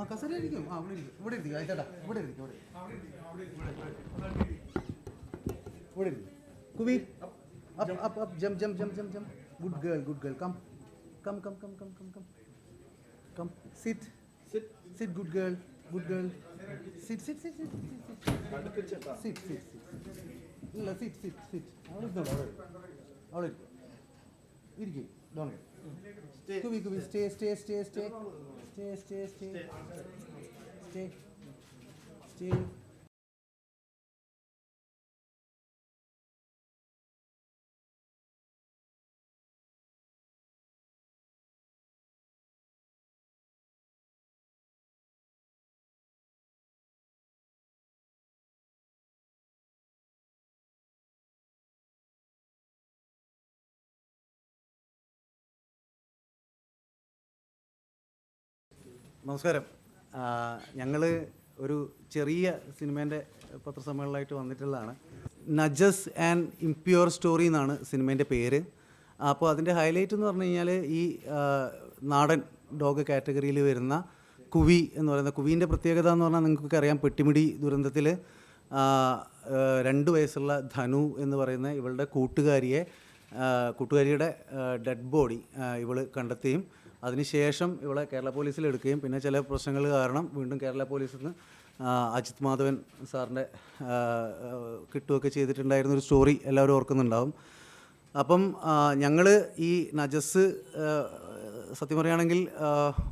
ആ കസേര ഇരിക്കും ആ ഇവിടെ ഇരിക്കും ഇവിടെ ഇരിക്കും ചേട്ടാ ഇവിടെ ഇരിക്കും ഇവിടെ ഇവിടെ ഇരിക്കും കുബി അപ്പ് അപ്പ് അപ്പ് ജം jump jump jump jump good girl good girl come come come come come come come come sit sit sit good girl good girl sit sit sit sit sit sit ഇല്ല sit sit sit അവിടെ ഇരുന്നോളൂ അവിടെ ഇരിക്കും. അവിടെ ഇരിക്കും ഇരിക്കും Don കുബി കുബി stay stay stay stay stay, stay, stay, stay, stay. stay. നമസ്കാരം. ഞങ്ങൾ ഒരു ചെറിയ സിനിമേന്റെ പത്രസമ്മേളനമായിട്ട് വന്നിട്ടുള്ളതാണ്. നജസ് ആൻഡ് ഇംപ്യൂർ സ്റ്റോറി എന്നാണ് സിനിമേന്റെ പേര്. അപ്പോൾ അതിന്റെ ഹൈലൈറ്റ് എന്ന് പറഞ്ഞു കഴിഞ്ഞാൽ ഈ നാടൻ ഡോഗ് കാറ്റഗറിയിൽ വരുന്ന കുവി എന്ന് പറയുന്ന കുവീന്റെ പ്രത്യേകത എന്ന് പറഞ്ഞാൽ നിങ്ങൾക്ക് അറിയാം പെട്ടിമിടി ദുരന്തത്തിൽ രണ്ട് വയസ്സുള്ള ധനു എന്ന് പറയുന്ന ഇവളുടെ കൂട്ടുകാരിയെ കൂട്ടുകാരിയുടെ ഡെഡ് ബോഡി ഇവൾ കണ്ടെത്തുകയും അതിനുശേഷം ഇവളെ കേരള പോലീസിൽ എടുക്കുകയും പിന്നെ ചില പ്രശ്നങ്ങൾ കാരണം വീണ്ടും കേരള പോലീസിൽ നിന്ന് അജിത് മാധവൻ സാറിന്റെ കിട്ടുകയൊക്കെ ചെയ്തിട്ടുണ്ടായിരുന്ന ഒരു സ്റ്റോറി എല്ലാവരും ഓർക്കുന്നുണ്ടാവും. അപ്പം ഞങ്ങൾ ഈ നജസ് സത്യം പറയുകയാണെങ്കിൽ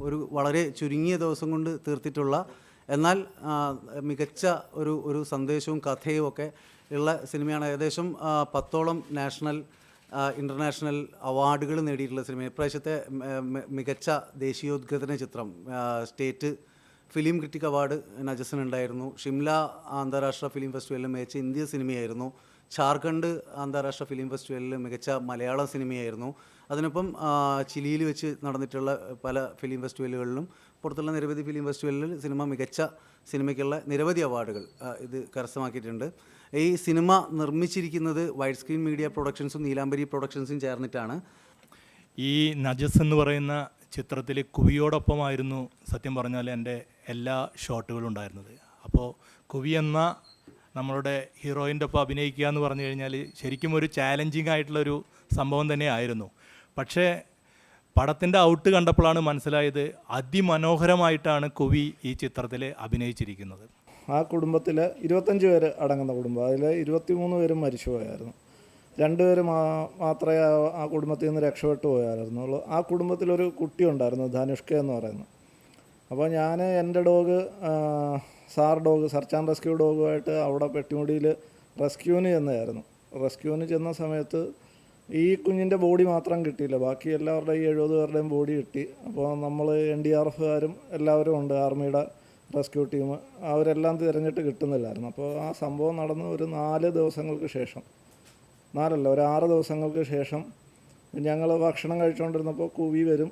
ഒരു വളരെ ചുരുങ്ങിയ ദിവസം കൊണ്ട് തീർത്തിട്ടുള്ള എന്നാൽ മികച്ച ഒരു ഒരു സന്ദേശവും കഥയും ഒക്കെ ഉള്ള സിനിമയാണ്. ഏകദേശം പത്തോളം നാഷണൽ ഇന്റർനാഷണൽ അവാർഡുകൾ നേടിയിട്ടുള്ള സിനിമ ഇപ്രാവശ്യത്തെ മികച്ച ദേശീയോദ്ഗ്രഥന ചിത്രം സ്റ്റേറ്റ് ഫിലിം ക്രിറ്റിക് അവാർഡ് നജസിനുണ്ടായിരുന്നു ഷിംല അന്താരാഷ്ട്ര ഫിലിം ഫെസ്റ്റിവലിൽ മികച്ച ഇന്ത്യ സിനിമയായിരുന്നു. ഝാർഖണ്ഡ് അന്താരാഷ്ട്ര ഫിലിം ഫെസ്റ്റിവലിൽ മികച്ച മലയാള സിനിമയായിരുന്നു. അതിനൊപ്പം ചിലിയിൽ വെച്ച് നടന്നിട്ടുള്ള പല ഫിലിം ഫെസ്റ്റിവലുകളിലും പുറത്തുള്ള നിരവധി ഫിലിം ഫെസ്റ്റിവലിൽ സിനിമ മികച്ച സിനിമയ്ക്കുള്ള നിരവധി അവാർഡുകൾ ഇത് കരസ്ഥമാക്കിയിട്ടുണ്ട്. ഈ സിനിമ നിർമ്മിച്ചിരിക്കുന്നത് വൈഡ് സ്ക്രീൻ മീഡിയ പ്രൊഡക്ഷൻസും നീലാംബരി പ്രൊഡക്ഷൻസും ചേർന്നിട്ടാണ്. ഈ നജസ് എന്ന് പറയുന്ന ചിത്രത്തിൽ കുവിയോടൊപ്പമായിരുന്നു സത്യം പറഞ്ഞാൽ എന്റെ എല്ലാ ഷോട്ടുകളും ഉണ്ടായിരുന്നത്. അപ്പോൾ കുവി എന്ന നമ്മളുടെ ഹീറോയിന്റെ ഒപ്പം അഭിനയിക്കുക എന്ന് പറഞ്ഞു കഴിഞ്ഞാൽ ശരിക്കും ഒരു ചാലഞ്ചിങ് ആയിട്ടുള്ളൊരു സംഭവം തന്നെയായിരുന്നു. പക്ഷേ പടത്തിന്റെ ഔട്ട് കണ്ടപ്പോഴാണ് മനസ്സിലായത് അതിമനോഹരമായിട്ടാണ് കുവി ഈ ചിത്രത്തിൽ അഭിനയിച്ചിരിക്കുന്നത്. ആ കുടുംബത്തിൽ ഇരുപത്തഞ്ച് പേര് അടങ്ങുന്ന കുടുംബം. അതിൽ ഇരുപത്തി മൂന്ന് പേരും മരിച്ചുപോയായിരുന്നു രണ്ടുപേര് മാ മാത്രമേ ആ- കുടുംബത്തിൽ നിന്ന് രക്ഷപ്പെട്ടു പോയായിരുന്നുള്ളൂ ആ കുടുംബത്തിലൊരു കുട്ടി ഉണ്ടായിരുന്നു ധനുഷ്ക എന്ന് പറയുന്നത്. അപ്പോൾ ഞാൻ എന്റെ dog sir dog search and rescue ഡോഗുമായിട്ട് അവിടെ പെട്ടിമുടിയിൽ റെസ്ക്യൂവിന് ചെന്നായിരുന്നു. റെസ്ക്യൂവിന് ചെന്ന സമയത്ത് ഈ കുഞ്ഞിന്റെ ബോഡി മാത്രം കിട്ടിയില്ല. ബാക്കി എല്ലാവരുടെയും എഴുപത് പേരുടെയും ബോഡി കിട്ടി. അപ്പോൾ നമ്മൾ എൻ ഡി ആർ എഫുകാരും എല്ലാവരും ഉണ്ട്. ആർമിയുടെ റെസ്ക്യൂ ടീം അവരെല്ലാം തിരഞ്ഞിട്ട് കിട്ടുന്നില്ലായിരുന്നു. അപ്പോൾ ആ സംഭവം നടന്ന് ഒരു നാല് ദിവസങ്ങൾക്ക് ശേഷം നാലല്ല ഒരു ആറ് ദിവസങ്ങൾക്ക് ശേഷം ഞങ്ങൾ ഭക്ഷണം കഴിച്ചുകൊണ്ടിരുന്നപ്പോൾ കുവി വരും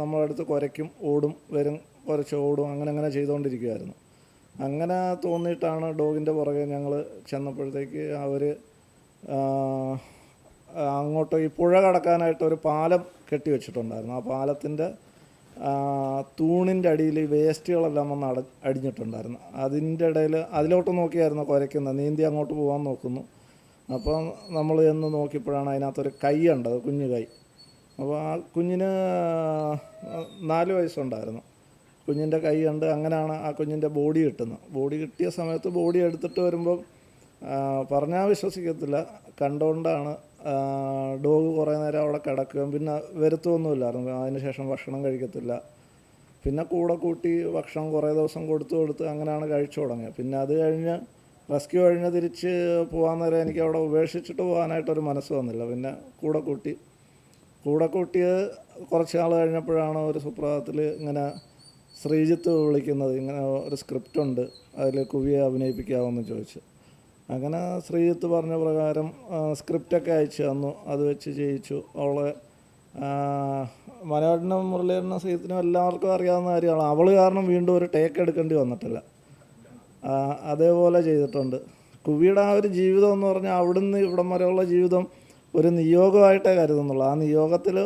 നമ്മുടെ അടുത്ത് കുരയ്ക്കും ഓടും വരും കുറച്ച് ഓടും അങ്ങനെ അങ്ങനെ ചെയ്തുകൊണ്ടിരിക്കുമായിരുന്നു അങ്ങനെ തോന്നിയിട്ടാണ് ഡോഗിന്റെ പുറകെ ഞങ്ങൾ ചെന്നപ്പോഴത്തേക്ക് അവർ അങ്ങോട്ട് ഈ പുഴ കടക്കാനായിട്ട് ഒരു പാലം കെട്ടി വെച്ചിട്ടുണ്ടായിരുന്നു ആ പാലത്തിന്റെ തൂണിന്റെ അടിയിൽ വേസ്റ്റുകളെല്ലാം വന്ന് അട അടിഞ്ഞിട്ടുണ്ടായിരുന്നു. അതിന്റെ ഇടയിൽ അതിലോട്ട് നോക്കിയായിരുന്നു കുരയ്ക്കുന്നത്. നീന്തി അങ്ങോട്ട് പോകാൻ നോക്കുന്നു. അപ്പോൾ നമ്മൾ എന്ന് നോക്കിയപ്പോഴാണ് അതിനകത്തൊരു കൈ ഉണ്ടത് കുഞ്ഞു കൈ. അപ്പോൾ ആ കുഞ്ഞിന് നാല് വയസ്സുണ്ടായിരുന്നു. കുഞ്ഞിന്റെ കൈ കണ്ട് അങ്ങനെയാണ് ആ കുഞ്ഞിന്റെ ബോഡി കിട്ടുന്നത്. ബോഡി കിട്ടിയ സമയത്ത് ബോഡി എടുത്തിട്ട് വരുമ്പം പറഞ്ഞാൽ വിശ്വസിക്കത്തില്ല. കണ്ടുകൊണ്ടാണ് ഡോഗ് കുറേ നേരം അവിടെ കിടക്കുകയും പിന്നെ വരുത്തൊന്നുമില്ലായിരുന്നു അതിന് ശേഷം ഭക്ഷണം കഴിക്കത്തില്ല. പിന്നെ കൂടെ കൂട്ടി ഭക്ഷണം കുറേ ദിവസം കൊടുത്തു കൊടുത്ത് അങ്ങനെയാണ് കഴിച്ചു തുടങ്ങിയത്. പിന്നെ അത് കഴിഞ്ഞ് റെസ്ക്യൂ കഴിഞ്ഞ് തിരിച്ച് പോകാൻ നേരം എനിക്ക് അവിടെ ഉപേക്ഷിച്ചിട്ട് പോകാനായിട്ടൊരു മനസ്സ് വന്നില്ല. പിന്നെ കൂടെ കൂട്ടി കൂടെ കൂട്ടിയത് കുറച്ച് നാൾ കഴിഞ്ഞപ്പോഴാണ് ഒരു സുപ്രഭാതത്തിൽ ഇങ്ങനെ ശ്രീജിത്ത് വിളിക്കുന്നത്. ഇങ്ങനെ ഒരു സ്ക്രിപ്റ്റ് ഉണ്ട്. അതിൽ കുവിയെ അഭിനയിപ്പിക്കാമെന്ന് ചോദിച്ചു. അങ്ങനെ ശ്രീജിത്ത് പറഞ്ഞ പ്രകാരം സ്ക്രിപ്റ്റൊക്കെ അയച്ചു തന്നു. അത് വെച്ച് ചെയ്യിച്ചു. അവളെ മനോഹരനും മുരളീധരനും ശ്രീജിത്തിനും എല്ലാവർക്കും അറിയാവുന്ന കാര്യമാണ്. അവൾ കാരണം വീണ്ടും ഒരു ടേക്ക് എടുക്കേണ്ടി വന്നിട്ടില്ല. അതേപോലെ ചെയ്തിട്ടുണ്ട്. കുവിയുടെ ആ ഒരു ജീവിതം എന്ന് പറഞ്ഞാൽ അവിടുന്ന് ഇവിടം വരെയുള്ള ജീവിതം ഒരു നിയോഗമായിട്ടേ കരുതുന്നുള്ളൂ. ആ നിയോഗത്തിൽ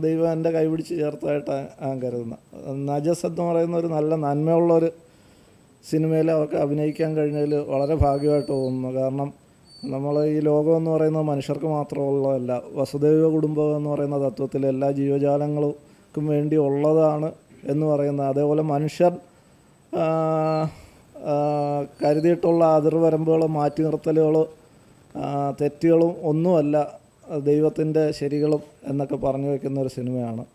ദൈവം എന്റെ കൈപിടിച്ച് ചേർത്തായിട്ടാണ് കരുതുന്നത് നജസ് എന്ന് പറയുന്ന ഒരു നല്ല നന്മയുള്ളൊരു സിനിമയിൽ അവർക്ക് അഭിനയിക്കാൻ കഴിഞ്ഞതിൽ വളരെ ഭാഗ്യമായിട്ട് തോന്നുന്നു. കാരണം നമ്മൾ ഈ ലോകം എന്ന് പറയുന്നത് മനുഷ്യർക്ക് മാത്രമുള്ളതല്ല വസുദൈവ കുടുംബം എന്ന് പറയുന്ന തത്വത്തിൽ എല്ലാ ജീവജാലങ്ങൾക്കും വേണ്ടി ഉള്ളതാണ് എന്ന് പറയുന്നത്. അതേപോലെ മനുഷ്യർ കരുതിയിട്ടുള്ള അതിർവരമ്പുകൾ മാറ്റി നിർത്തലുകൾ തെറ്റുകളും ഒന്നുമല്ല ദൈവത്തിന്റെ ശരികളും എന്നൊക്കെ പറഞ്ഞു വയ്ക്കുന്ന ഒരു സിനിമയാണ്.